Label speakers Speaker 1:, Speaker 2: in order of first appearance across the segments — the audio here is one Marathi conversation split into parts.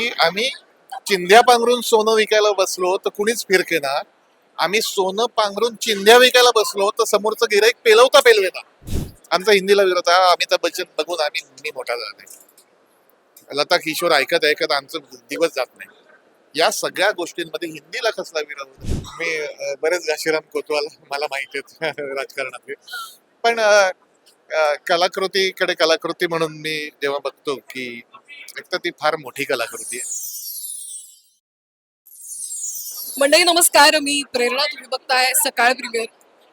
Speaker 1: की आम्ही चिंध्या पांघरून सोनं विकायला बसलो तर कुणीच फिरकेना. आम्ही सोनं पांघरून चिंध्या विकायला बसलो तर समोरचं गिराईक पेलवता पेलवेना. आमचा हिंदीला विरोध हा अमिताभ बच्चन बघून आम्ही मी मोठा झाले लता किशोर ऐकत ऐकत आमचं दिवस जात नाही. या सगळ्या गोष्टींमध्ये हिंदीला कसला विरोध मी बरेच घाशीराम कोतवाल मला माहिती आहेत राजकारणातले. पण कलाकृतीकडे कलाकृती म्हणून मी जेव्हा बघतो की एक तर ती फार मोठी कलाकृती आहे.
Speaker 2: मंडळी नमस्कार. मी प्रेरणा तुम्ही बघताय सकाळ प्रीमियर.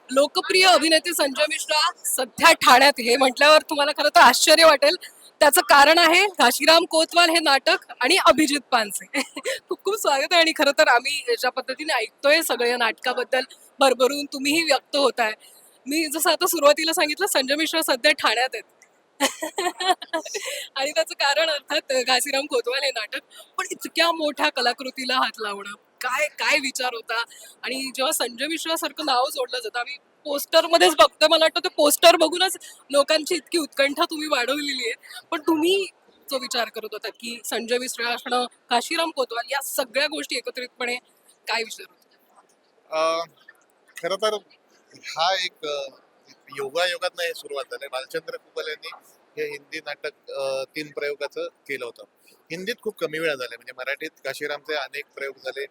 Speaker 2: लोकप्रिय अभिनेते संजय मिश्रा सध्या ठाण्यात हे म्हटल्यावर तुम्हाला खरं तर आश्चर्य वाटेल. त्याचं कारण आहे घाशीराम कोतवाल हे नाटक आणि अभिजित पानसे. खूप खूप स्वागत आहे. आणि खरं तर आम्ही ज्या पद्धतीने ऐकतोय सगळं या नाटकाबद्दल भरभरून तुम्हीही व्यक्त होताय. मी जसं आता सुरुवातीला सांगितलं संजय मिश्रा सध्या ठाण्यात आहेत. आणि त्याचं कारण अर्थात घासीराम कोतवाल हे नाटक पण इतक्या मोठ्या कलाकृतीला हात लावणं काय काय विचार होता? आणि जेव्हा संजय मिश्रा सारखं नाव जोडलं जातं आम्ही पोस्टर मध्येच बघतो मला वाटतं ते पोस्टर बघूनच लोकांची इतकी उत्कंठा तुम्ही वाढवलेली आहे. पण तुम्ही जो विचार करत होता की संजय मिश्रा असणं काशीराम कोतवाल या सगळ्या गोष्टी एकत्रितपणे काय विचार होता?
Speaker 1: अं, खरं तर हा एक योगायोगात हे सुरुवात झाली. बालचंद्र कुबल यांनी हे हिंदी नाटक तीन प्रयोगाचं केलं होतं. हिंदीत खूप कमी वेळा झाले. म्हणजे मराठीत काशीरामचे अनेक प्रयोग झाले.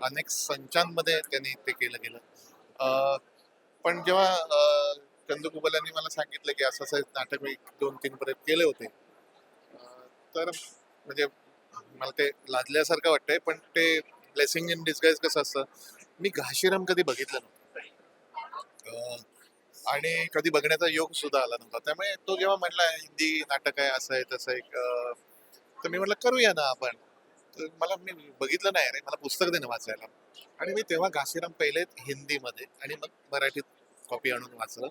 Speaker 1: अनेक संचांमध्ये त्यांनी ते केलं गेलं. अं, पण जेव्हा अं, चंदू कुबल यांनी मला सांगितलं की असं असं नाटक मी दोन तीन प्रयोग केले होते तर म्हणजे मला ते लादल्यासारखं वाटतंय पण ते ब्लेसिंग इन डिस्गाईज कसं असतं? मी घाशीराम कधी बघितलं नव्हतं. अं, आणि कधी बघण्याचा योग सुद्धा आला नव्हता. त्यामुळे तो जेव्हा म्हणला हिंदी नाटक आहे असं आहे तसं एक तर मी म्हटलं करूया ना आपण. तर मला मी बघितलं नाही रे मला पुस्तक दे ना वाचायला. आणि मी तेव्हा घासीराम पहिले हिंदीमध्ये आणि मग मराठीत कॉपी आणून वाचलं.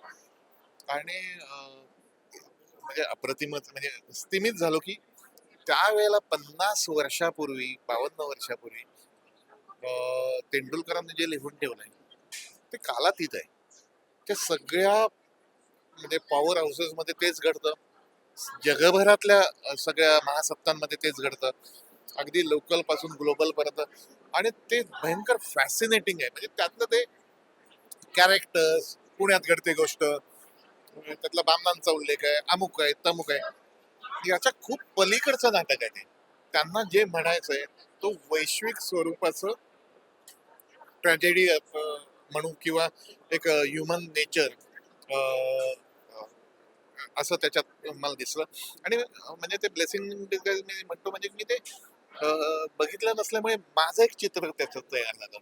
Speaker 1: आणि म्हणजे अप्रतिमच म्हणजे स्थिमित झालो की त्यावेळेला पन्नास वर्षापूर्वी बावन्न वर्षापूर्वी तेंडुलकरांनी जे लिहून ठेवलंय ते कालातीत आहे. ते सगळ्या म्हणजे पॉवर हाऊसेस मध्ये तेच घडतं. जगभरातल्या सगळ्या महासत्तांमध्ये तेच घडतं. अगदी लोकलपासून ग्लोबल पर्यंत. आणि ते भयंकर फॅसिनेटिंग आहे. म्हणजे त्यातलं ते कॅरेक्टर्स पुण्यात घडते गोष्ट. त्यातला बामनांचा उल्लेख आहे अमुक आहे तमुक आहे. याच्या खूप पलीकडचं नाटक आहे ते. त्यांना जे म्हणायचंय तो वैश्विक स्वरूपाचं ट्रॅजेडी म्हणू किंवा एक ह्युमन नेचर असं त्याच्यात मला दिसलं. आणि म्हणजे ते ब्लेसिंग मी म्हणतो म्हणजे मी ते बघितलं नसल्यामुळे माझं एक चित्र त्याच्यात तयार झालं.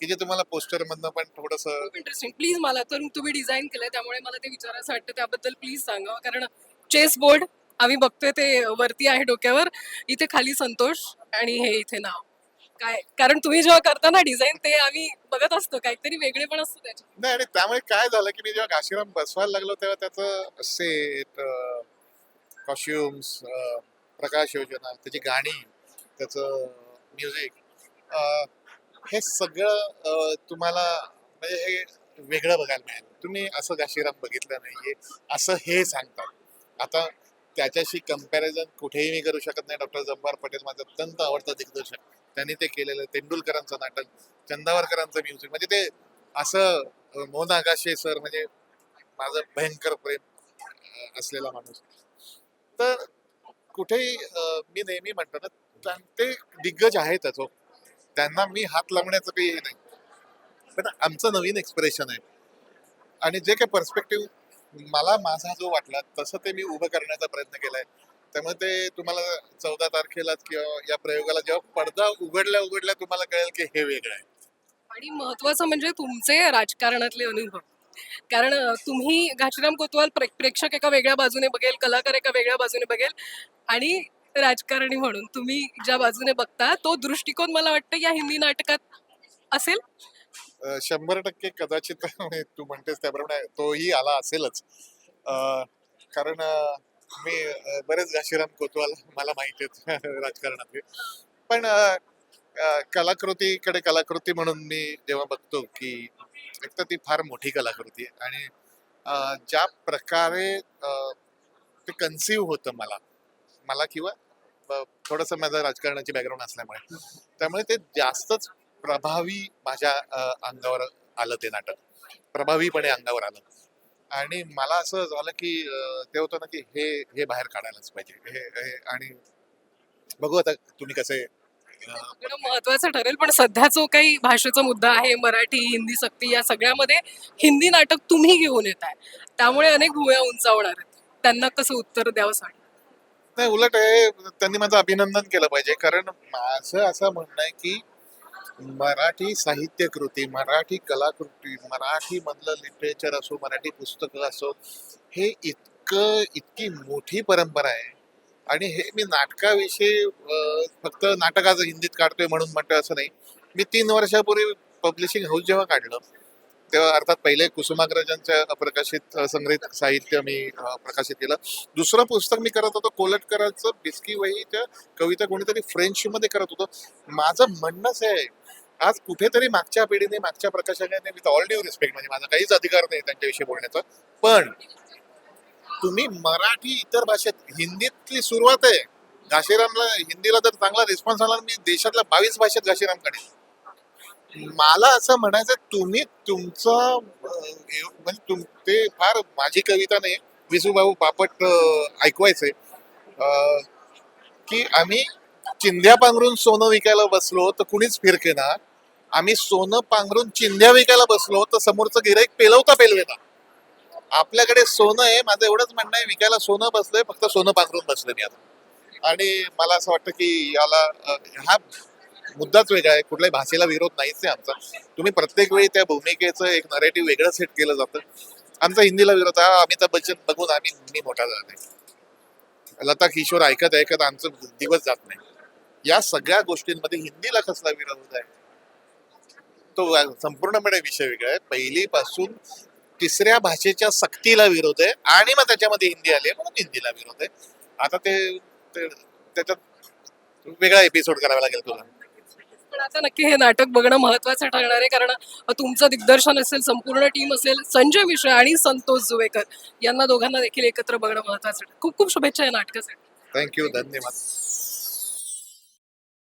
Speaker 1: की जे तुम्हाला पोस्टर मधनं पण थोडस
Speaker 2: इंटरेस्टिंग प्लीज मला तर तुम्ही डिझाईन केलंय त्यामुळे मला ते विचारायचं वाटतं. त्याबद्दल प्लीज सांगा. कारण चेस बोर्ड आम्ही बघतोय ते वरती आहे डोक्यावर. इथे खाली संतोष आणि हे इथे नाव. काय? कारण तुम्ही जेव्हा करता ना डिझाईन ते आम्ही बघत असतो. काहीतरी वेगळे पण असतो त्याच्यात.
Speaker 1: नाही आणि त्यामुळे काय झालं की मी जेव्हा घाशीराम बसवायला लागलो तेव्हा त्याचं सेट कॉस्ट्युम्स प्रकाश योजना त्याची गाणी त्याचं म्युझिक हे सगळं अं, तुम्हाला म्हणजे हे वेगळं बघायला मिळेल. तुम्ही असं घाशीराम बघितलं नाहीये असं हे सांगतात. आता त्याच्याशी कंपॅरिझन कुठेही मी करू शकत नाही. डॉक्टर जब्बार पटेल माझं अत्यंत आवडतं दिग्दर्शक. त्यांनी ते केलेलं तेंडुलकरांचं नाटक चंदावरकरांचं म्युझिक म्हणजे ते असं मोहन आगाशे सर म्हणजे माझं भयंकर प्रेम असलेला माणूस. तर कुठेही मी नेहमी म्हणतो ना ते दिग्गज आहेतच हो त्यांना मी हात लावण्याचं काही हे नाही. पण आमचं नवीन एक्सप्रेशन आहे. आणि जे काही पर्स्पेक्टिव्ह मला माझा जो वाटला तसं ते मी उभं करण्याचा प्रयत्न केलाय. त्यामुळे ते तुम्हाला चौदा तारखेलाच किंवा या प्रयोगाला जेव्हा पडदा उघडल्या उघडल्या तुम्हाला कळेल की हे वेगळं आहे.
Speaker 2: आणि महत्वाचं म्हणजे तुमचे राजकारणातले अनुभव. कारण तुम्ही घाशीराम कोतवाल प्रे- प्रेक्षक एका वेगळ्या बाजूने बघेल कलाकार एका वेगळ्या बाजूने बघेल आणि राजकारणी म्हणून तुम्ही ज्या बाजूने बघता तो दृष्टिकोन मला वाटतं या हिंदी नाटकात असेल?
Speaker 1: शंभर टक्के कदाचित तू म्हणतेस त्याप्रमाणे तोही आला असेलच. कारण मी बरेच घाशीराम कोतवाल मला माहिती आहेत राजकारणातले. पण कलाकृतीकडे कलाकृती म्हणून मी जेव्हा बघतो की एक तर ती फार मोठी कलाकृती आहे आणि ज्या प्रकारे अं, ते कन्सिव्ह होतं मला मला किंवा थोडस माझं राजकारणाची बॅकग्राऊंड असल्यामुळे. त्यामुळे ते जास्तच प्रभावी माझ्या अंगावर आलं ते नाटक. प्रभावीपणे अंगावर आलं. आणि मला असं झालं की ते होतं ना की हे हे बाहेर काढायलाच पाहिजे. हे हे- आणि बघू आता तुम्ही कसे
Speaker 2: महत्वाचं ठरेल पण सध्या जो काही भाषेचा मुद्दा आहे मराठी हिंदी सक्ती या सगळ्यामध्ये हिंदी नाटक तुम्ही घेऊन येत आहे त्यामुळे अनेक भुवया उंचावणार आहेत. त्यांना कसं उत्तर द्यावं सांग?
Speaker 1: नाही उलट हे त्यांनी माझं अभिनंदन केलं पाहिजे. कारण माझं असं म्हणणं आहे की मराठी साहित्यकृती मराठी कलाकृती मराठी मधलं लिटरेचर असो मराठी पुस्तकं असो हे इतकं इतकी मोठी परंपरा आहे. आणि हे मी नाटकाविषयी फक्त नाटकाचं हिंदीत काढतोय म्हणून म्हणतोय असं नाही. मी तीन वर्षापूर्वी पब्लिशिंग हाऊस जेव्हा काढलं तेव्हा अर्थात पहिले कुसुमाग्रजांच्या अप्रकाशित संग्रहित साहित्य मी प्रकाशित केलं. दुसरं पुस्तक मी करत होतो कोलटकरांचं बिस्की वहीच्या कविता कोणीतरी फ्रेंचमध्ये करत होतो. माझं म्हणणंच आहे आज कुठेतरी मागच्या पिढीने मागच्या प्रकाशकाने विथ ऑल ड्यू रिस्पेक्ट म्हणजे माझा काहीच अधिकार नाही त्यांच्याविषयी बोलण्याचा पण तुम्ही मराठी इतर भाषेत हिंदीतली सुरुवात आहे. घाशीरामला हिंदीला जर चांगला रिस्पॉन्स आला मी देशातल्या बावीस भाषेत घाशीराम मला असं म्हणायचं तुम्ही तुमचं म्हणजे तुम ते फार माझी कविता नाही. विसूभाऊ बापट ऐकवायचे. अं, की आम्ही चिंध्या पांघरून सोनं विकायला बसलो तर कुणीच फिरकेना आम्ही सोनं पांघरून चिंध्या विकायला बसलो तर समोरचं गिराईक पेलवता पेलवेता आपल्याकडे सोनं आहे माझं एवढंच म्हणणं आहे विकायला सोनं बसलंय फक्त सोनं पांघरून बसलं मी आता. आणि मला असं वाटतं की याला हा मुद्दाच वेगळा आहे कुठल्याही भाषेला विरोध नाहीच आहे आमचा. तुम्ही प्रत्येक वेळी त्या भूमिकेचं एक नरेटिव्ह वेगळं सेट केलं जातं. आमचा हिंदीला विरोध हा अमिताभ बच्चन बघून आम्ही मी मोठा जात नाही लता किशोर ऐकत ऐकत आमचं दिवस जात नाही. या सगळ्या गोष्टींमध्ये हिंदीला कसला विरोध आहे? तो संपूर्णपणे विषय वेगळा आहे. पहिलीपासून तिसऱ्या भाषेच्या सक्तीला विरोध आहे आणि मग त्याच्यामध्ये हिंदी आली आहे म्हणून हिंदीला विरोध आहे. आता ते त्याच्यात वेगळा एपिसोड करावा लागेल तुला.
Speaker 2: पण आता नक्की हे नाटक बघणं महत्वाचं ठरणार आहे कारण तुमचं दिग्दर्शन असेल संपूर्ण टीम असेल संजय मिश्रा आणि संतोष जुवेकर यांना दोघांना देखील एकत्र बघणं महत्वाचं खूप खूप शुभेच्छा या नाटकासाठी.
Speaker 1: थँक्यू धन्यवाद.